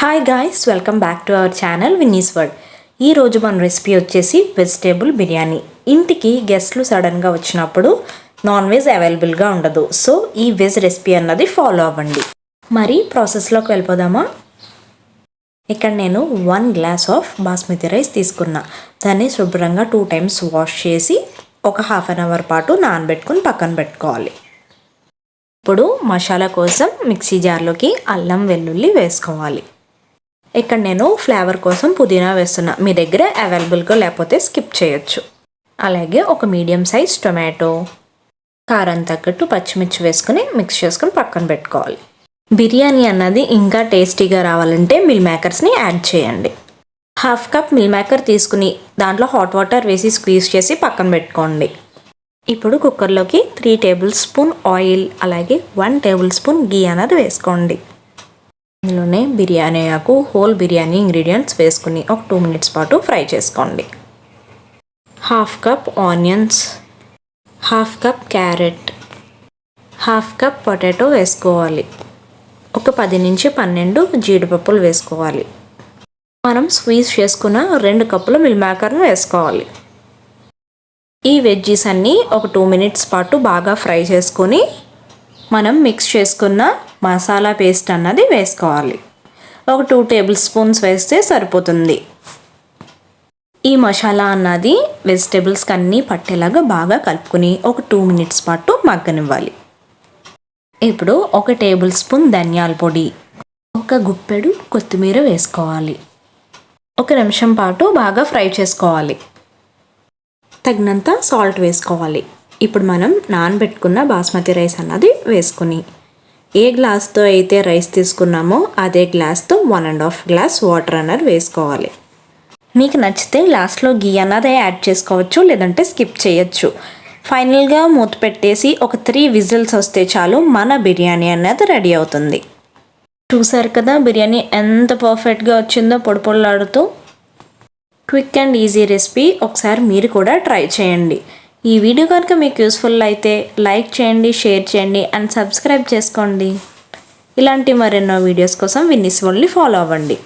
Hi guys welcome back to our channel Vinnie's world ఈ రోజు మన రెసిపీ వచ్చేసి వెజిటేబుల్ బిర్యానీ. ఇంటికి గెస్ట్లు సడన్గా వచ్చినప్పుడు నాన్ వెజ్ అవైలబుల్గా ఉండదు. సో ఈ వెజ్ రెసిపీ అన్నది ఫాలో అవ్వండి. మరి ప్రాసెస్లోకి వెళ్ళిపోదామా? ఇక్కడ నేను one glass of basmati rice తీసుకున్నా. దాన్ని శుభ్రంగా టూ టైమ్స్ వాష్ చేసి ఒక హాఫ్ అన్ అవర్ పాటు నానబెట్టుకుని పక్కన పెట్టుకోవాలి. ఇప్పుడు మసాలా కోసం మిక్సీ జార్లోకి అల్లం వెల్లుల్లి వేసుకోవాలి. ఇక్కడ నేను ఫ్లేవర్ కోసం పుదీనా వేస్తున్నా. మీ దగ్గర అవైలబుల్గా లేకపోతే స్కిప్ చేయొచ్చు. అలాగే ఒక మీడియం సైజ్ టొమాటో కారం తగ్గట్టు పచ్చిమిర్చి వేసుకుని మిక్స్ చేసుకుని పక్కన పెట్టుకోవాలి. బిర్యానీ అన్నది ఇంకా టేస్టీగా రావాలంటే మిల్ మేకర్స్ని యాడ్ చేయండి. హాఫ్ కప్ మిల్ మేకర్ తీసుకుని దాంట్లో హాట్ వాటర్ వేసి స్క్వీజ్ చేసి పక్కన పెట్టుకోండి. ఇప్పుడు కుక్కర్లోకి త్రీ టేబుల్ స్పూన్ ఆయిల్ అలాగే వన్ టేబుల్ స్పూన్ గీ అన్నది వేసుకోండి. ఇందులోనే బిర్యానీ ఆకు హోల్ బిర్యానీ ఇంగ్రీడియంట్స్ వేసుకుని ఒక టూ మినిట్స్ పాటు ఫ్రై చేసుకోండి. Half cup onions half cup carrot half cup potato వేసుకోవాలి. ఒక పది నుంచి పన్నెండు జీడిపప్పులు వేసుకోవాలి. మనం స్వీజ్ చేసుకున్న రెండు కప్పుల మిల్మేకర్ను వేసుకోవాలి. ఈ వెజ్జీస్ అన్నీ ఒక టూ మినిట్స్ పాటు బాగా ఫ్రై చేసుకొని మనం మిక్స్ చేసుకున్న మసాలా పేస్ట్ అన్నది వేసుకోవాలి. ఒక టూ టేబుల్ స్పూన్స్ వేస్తే సరిపోతుంది. ఈ మసాలా అన్నది వెజిటేబుల్స్కి అన్నీ పట్టేలాగా బాగా కలుపుకొని ఒక టూ మినిట్స్ పాటు మగ్గనివ్వాలి. ఇప్పుడు ఒక టేబుల్ స్పూన్ ధనియాల పొడి ఒక గుప్పెడు కొత్తిమీర వేసుకోవాలి. ఒక నిమిషం పాటు బాగా ఫ్రై చేసుకోవాలి. తగినంత సాల్ట్ వేసుకోవాలి. ఇప్పుడు మనం నానబెట్టుకున్న బాస్మతి రైస్ అన్నది వేసుకుని ఏ గ్లాస్తో అయితే రైస్ తీసుకున్నామో అదే గ్లాస్తో one and half glass water అన్నది వేసుకోవాలి. మీకు నచ్చితే లాస్ట్లో గీ అన్నది యాడ్ చేసుకోవచ్చు లేదంటే స్కిప్ చేయొచ్చు. ఫైనల్గా మూత పెట్టేసి ఒక త్రీ విజిల్స్ వస్తే చాలు మన బిర్యానీ అన్నది రెడీ అవుతుంది. చూసారు కదా బిర్యానీ ఎంత పర్ఫెక్ట్గా వచ్చిందో పొడి క్విక్ అండ్ ఈజీ రెసిపీ ఒకసారి మీరు కూడా ట్రై చేయండి. ఈ వీడియో కనుక మీకు యూస్ఫుల్ అయితే లైక్ చేయండి షేర్ చేయండి అండ్ సబ్స్క్రైబ్ చేసుకోండి. ఇలాంటి మరెన్నో వీడియోస్ కోసం విన్నీస్ ఓన్లీ ఫాలో అవ్వండి.